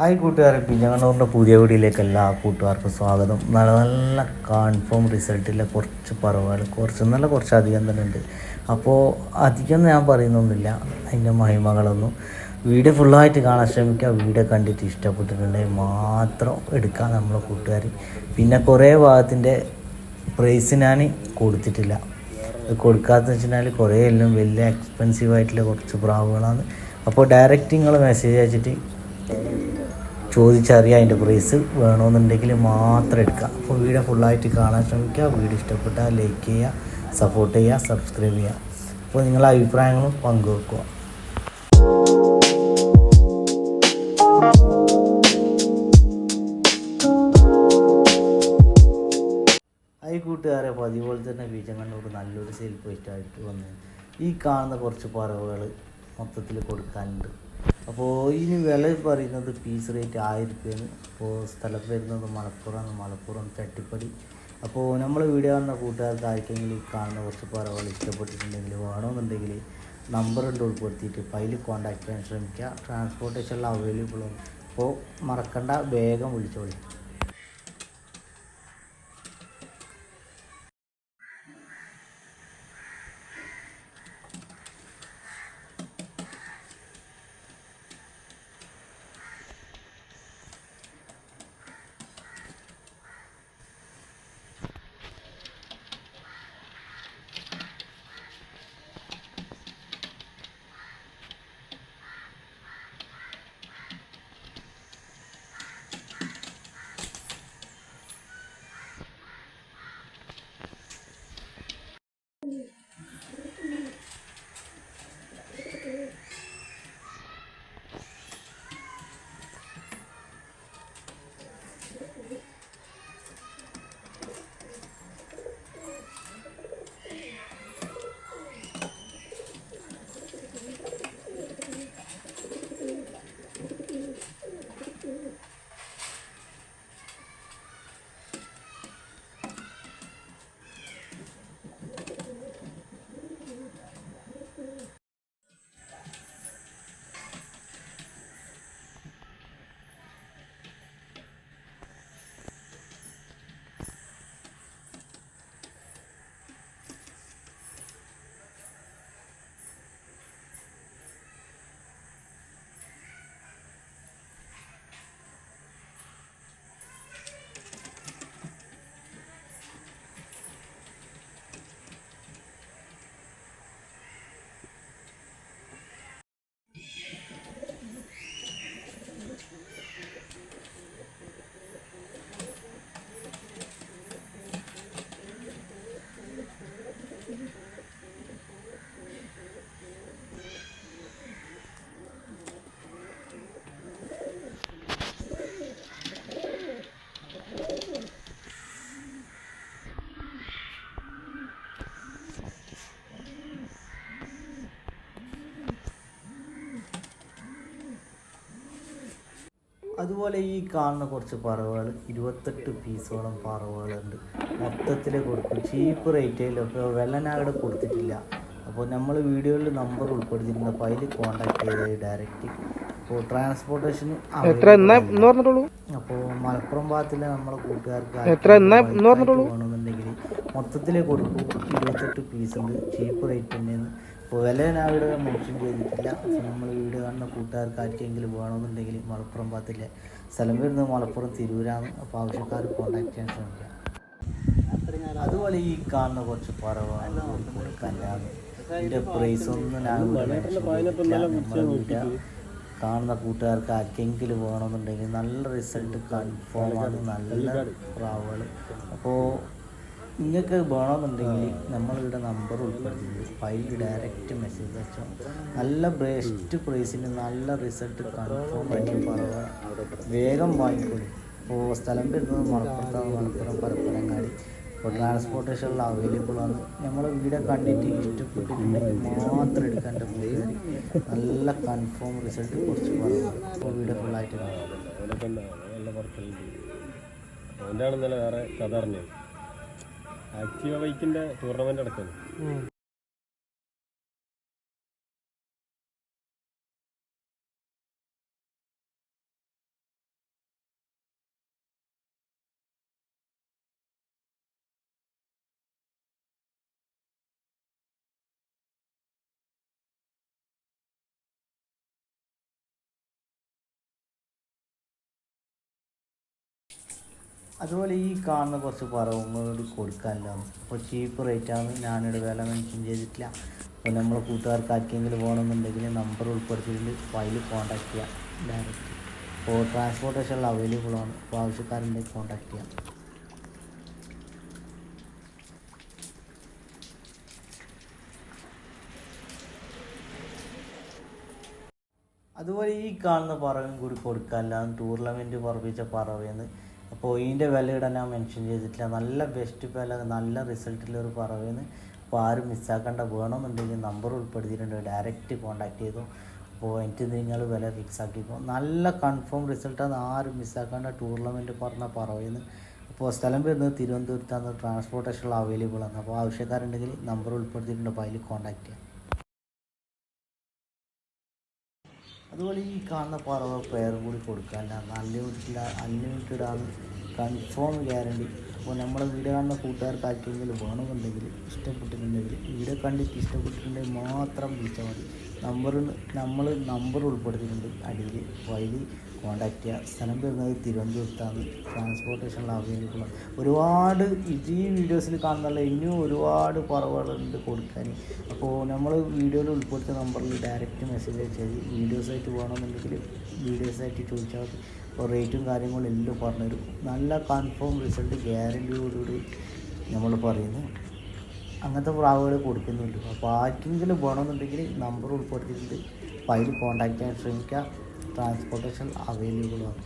Hi കൂട്ടുകാരെ പിഞ്ഞാണൂറിന്റെ പുതിയ വീഡിയോയിലേക്ക് എല്ലാ കൂട്ടുകാർക്കും സ്വാഗതം. നല്ല നല്ല കൺഫേം റിസൾട്ടിലെ കുറച്ച് പറവുകൾ കുറച്ച് നല്ല കുറച്ച് അധികം തന്നെ ഉണ്ട്. അപ്പോൾ അധികം ഞാൻ പറയുന്നൊന്നുമില്ല. അതിന്റെ മഹിമകളൊന്നും വീഡിയോ ഫുള്ളായിട്ട് കാണാൻ ശ്രമിക്കുക. വീഡിയോ കണ്ടിട്ട് ഇഷ്ടപ്പെട്ടിട്ടുണ്ടെങ്കിൽ മാത്രം എടുക്കുക നമ്മളെ കൂട്ടുകാർ. പിന്നെ കുറേ ഭാഗത്തിന്റെ പ്രൈസ് ഞാൻ കൊടുത്തിട്ടില്ല. കൊടുക്കാത്തതെന്ന് വെച്ചാൽ കുറേ എല്ലാം വലിയ എക്സ്പെൻസീവ് ആയിട്ടുള്ള കുറച്ച് പ്രാവുകളാണ്. അപ്പോൾ ഡയറക്റ്റ് നിങ്ങൾ മെസ്സേജ് അയച്ചിട്ട് ചോദിച്ചറിയാം അതിന്റെ പ്രൈസ് വേണമെന്നുണ്ടെങ്കിൽ മാത്രം എടുക്കുക. അപ്പോൾ വീഡിയോ ഫുള്ളായിട്ട് കാണാൻ ശ്രമിക്കുക. വീഡിയോ ഇഷ്ടപ്പെട്ടാൽ ലൈക്ക് ചെയ്യുക സപ്പോർട്ട് ചെയ്യുക സബ്സ്ക്രൈബ് ചെയ്യുക. അപ്പോൾ നിങ്ങളുടെ അഭിപ്രായങ്ങളും പങ്കുവെക്കുക. ഈ കൂട്ടുകാരെ പതിപോലെ തന്നെ ബീജങ്ങണ്ണൂർ നല്ലൊരു സെയിൽ പോയിട്ടായിട്ട് വന്ന് ഈ കാണുന്ന കുറച്ച് പറവുകൾ മൊത്തത്തിൽ കൊടുക്കാനുണ്ട്. അപ്പോൾ ഇനി വില പറയുന്നത് പീസ് റേറ്റ് ആയിരം രൂപയാണ് അപ്പോൾ സ്ഥലം വരുന്നത് മലപ്പുറമാണ്. മലപ്പുറം തട്ടിപ്പടി. അപ്പോൾ നമ്മൾ വീഡിയോ കാണുന്ന കൂട്ടുകാർക്ക് ആർക്കെങ്കിലും ഈ കാണുന്ന കുറച്ച് പറവുകൾ ഇഷ്ടപ്പെട്ടിട്ടുണ്ടെങ്കിൽ വേണമെന്നുണ്ടെങ്കിൽ നമ്പർ ഉണ്ട് ഉൾപ്പെടുത്തിയിട്ട് ഫയൽ കോൺടാക്ട് ചെയ്യാൻ ശ്രമിക്കുക. ട്രാൻസ്പോർട്ടേഷനിൽ അവൈലബിൾ ആണ് അപ്പോൾ മറക്കണ്ട വേഗം വിളിച്ചോളി. അതുപോലെ ഈ കാണുന്ന കുറച്ച് പറവകൾ ഇരുപത്തെട്ട് പീസോളം പറവകളുണ്ട്. മൊത്തത്തിൽ കൊടുക്കും. ചീപ്പ് റേറ്റിലൊക്കെ വെള്ളനാകടെ കൊടുത്തിട്ടില്ല. അപ്പോൾ നമ്മൾ വീഡിയോയിൽ നമ്പർ ഉൾപ്പെടുത്തിയിട്ടുണ്ട്. അപ്പോൾ അതിൽ കോൺടാക്ട് ചെയ്ത് ഡയറക്റ്റ് അപ്പോൾ ട്രാൻസ്പോർട്ടേഷന് അപ്പോൾ മലപ്പുറം ഭാഗത്തിലെ നമ്മളെ കൂട്ടുകാർക്ക്? വേണമെന്നുണ്ടെങ്കിൽ മൊത്തത്തിൽ കൊടുക്കും. ഇരുപത്തെട്ട് പീസ് ഉണ്ട്. ചീപ്പ് റേറ്റ് തന്നെയാണ്. അപ്പോൾ വില ഞാൻ അവിടെ മെൻഷൻ ചെയ്തിട്ടില്ല. നമ്മൾ വീട് കാണുന്ന കൂട്ടുകാർക്ക് ആർക്കെങ്കിലും വേണമെന്നുണ്ടെങ്കിൽ മലപ്പുറം ഭാഗത്തില്ല സ്ഥലം വരുന്നത് മലപ്പുറം തിരൂരാണ്. അപ്പോൾ ആവശ്യക്കാർ കോൺടാക്ട് ചെയ്യാൻ ശ്രമിക്കുക. അതുപോലെ ഈ കാണുന്ന കുറച്ച് പറവാണ് കൊടുക്കാനാണ് ഇതിന്റെ പ്രൈസ് ഒന്നും ഞാൻ കാണുന്ന കൂട്ടുകാർക്ക് ആർക്കെങ്കിലും വേണമെന്നുണ്ടെങ്കിൽ നല്ല റിസൾട്ട് കൺഫേം ആണ്. നല്ല പ്രാവുകൾ അപ്പോൾ നിങ്ങൾക്ക് വേണമെന്നുണ്ടെങ്കിൽ നമ്മളിവിടെ നമ്പർ ഉൾപ്പെടുത്തിയിട്ടുണ്ട് ഫയലിൽ ഡയറക്റ്റ് മെസ്സേജ് അയച്ചോ. നല്ല ബെസ്റ്റ് പ്രൈസിന് നല്ല റിസൾട്ട് കൺഫേം ആയിട്ട് പറയുക വേഗം വാങ്ങിക്കൊള്ളി ഇപ്പോൾ സ്ഥലം വരുന്നത് മലപ്പുറത്താണ്. മലപ്പുറം പരപ്പനങ്ങാടി. ഇപ്പോൾ ട്രാൻസ്പോർട്ടേഷനിൽ അവൈലബിൾ ആണ്. നമ്മൾ വീഡിയോ കണ്ടിട്ട് ഇഷ്ടപ്പെട്ടിട്ടുണ്ടെങ്കിൽ മാത്രം എടുക്കേണ്ട കൂട്ടുകാർ നല്ല കൺഫേം റിസൾട്ട് കുറച്ച് പറയുന്നത് ഇപ്പോൾ വീഡിയോ ഫുള്ളായിട്ട് കാണാം. അവന്റെ ആണെന്നല്ല വേറെ കഥ അറിഞ്ഞത് ആക്റ്റീവ ബൈക്കിന്റെ ടൂർണമെന്റ് നടക്കുന്നു. അതുപോലെ ഈ കാണുന്ന കുറച്ച് പറവുകളോട് കൊടുക്കാനില്ലാന്ന് അപ്പോൾ ചീപ്പ് റേറ്റാണ് ഞാനിവിടെ വില മെൻഷൻ ചെയ്തിട്ടില്ല. അപ്പോൾ നമ്മളെ കൂട്ടുകാർക്ക് ആർക്കെങ്കിലും വേണമെന്നുണ്ടെങ്കിൽ നമ്പർ ഉൾപ്പെടുത്തിയിട്ടുണ്ട്. അതിൽ കോൺടാക്ട് ചെയ്യാം. ഡയറക്റ്റ് അപ്പോൾ ട്രാൻസ്പോർട്ടേഷൻ അവൈലബിൾ ആണ്. അപ്പോൾ ആവശ്യക്കാരുണ്ടെങ്കിൽ കോൺടാക്ട് ചെയ്യാം. അതുപോലെ ഈ കാണുന്ന പറവും കൂടി കൊടുക്കാനില്ല ടൂർണമെന്റ് പറപ്പിച്ച പറവയെന്ന് അപ്പോൾ ഇതിന്റെ വില ഇവിടെ ഞാൻ മെൻഷൻ ചെയ്തിട്ടില്ല. നല്ല ബെസ്റ്റ് വില നല്ല റിസൾട്ടിലൊരു പറവയെന്ന് അപ്പോൾ ആരും മിസ്സാക്കേണ്ട വേണമെന്നുണ്ടെങ്കിൽ നമ്പർ ഉൾപ്പെടുത്തിയിട്ടുണ്ട്. ഡയറക്റ്റ് കോൺടാക്ട് ചെയ്തു. എനിക്ക് നിങ്ങൾ വില ഫിക്സ് ആക്കിക്കോ നല്ല കൺഫേം റിസൾട്ടാണ് ആരും മിസ്സാക്കേണ്ട ടൂർണമെന്റ് പറഞ്ഞ പറവയെന്ന് അപ്പോൾ സ്ഥലം വരുന്നത് തിരുവനന്തപുരത്താണ്. ട്രാൻസ്പോർട്ടേഷൻ അവൈലബിൾ ആണ്. അപ്പോൾ ആവശ്യക്കാരുണ്ടെങ്കിൽ നമ്പർ ഉൾപ്പെടുത്തിയിട്ടുണ്ട്. അപ്പോൾ അതിൽ കോൺടാക്ട് ചെയ്യാം. അതുപോലെ ഈ കാണുന്ന പറവ പേരും കൂടി കൊടുക്കാനില്ല അൺലിമിറ്റഡ് അൺലിമിറ്റഡ് ആണ്. കൺഫേം ഗ്യാരണ്ടി അപ്പോൾ നമ്മളെ വീഡിയോ കാണുന്ന കൂട്ടുകാർക്ക് ആർക്കെങ്കിലും വേണമെന്നുണ്ടെങ്കിൽ ഇഷ്ടപ്പെട്ടിട്ടുണ്ടെങ്കിൽ വീഡിയോ കണ്ടിട്ട് ഇഷ്ടപ്പെട്ടിട്ടുണ്ടെങ്കിൽ മാത്രം വിളിച്ചാൽ മതി. നമ്പർ നമ്മൾ നമ്പർ ഉൾപ്പെടുത്തിയിട്ടുണ്ട്. അടിയിൽ വഴി കോണ്ടാക്ട് ചെയ്യുക. സ്ഥലം വരുന്നത് തിരുവനന്തപുരത്താണ്. ട്രാൻസ്പോർട്ടേഷനിൽ അവൈലബിൾ ഒരുപാട് ഈ വീഡിയോസിൽ കാണുന്നുള്ള ഇനിയും ഒരുപാട് കുറവുകളുണ്ട് കൊടുക്കാൻ. അപ്പോൾ നമ്മൾ വീഡിയോയിൽ ഉൾപ്പെടുത്തിയ നമ്പറിൽ ഡയറക്റ്റ് മെസ്സേജ് അയച്ചാൽ വീഡിയോസായിട്ട് വേണമെന്നുണ്ടെങ്കിൽ വീഡിയോസായിട്ട് ചോദിച്ചാൽ മതി. അപ്പോൾ റേറ്റും കാര്യങ്ങളും എല്ലാം പറഞ്ഞുതരും. നല്ല കൺഫേം റിസൾട്ട് ഗ്യാരന്റിയോടുകൂടി നമ്മൾ പറയുന്നു. അങ്ങനത്തെ പ്രാവുകൾ കൊടുക്കുന്നുണ്ട്. അപ്പോൾ ആർക്കെങ്കിലും വേണമെന്നുണ്ടെങ്കിൽ നമ്പർ ഉൾപ്പെടുത്തിയിട്ടുണ്ട്. അപ്പോൾ അതിൽ കോൺടാക്ട് ചെയ്യാൻ ശ്രമിക്കുക. ട്രാൻസ്പോർട്ടേഷൻ അവൈലബിൾ ആണ്.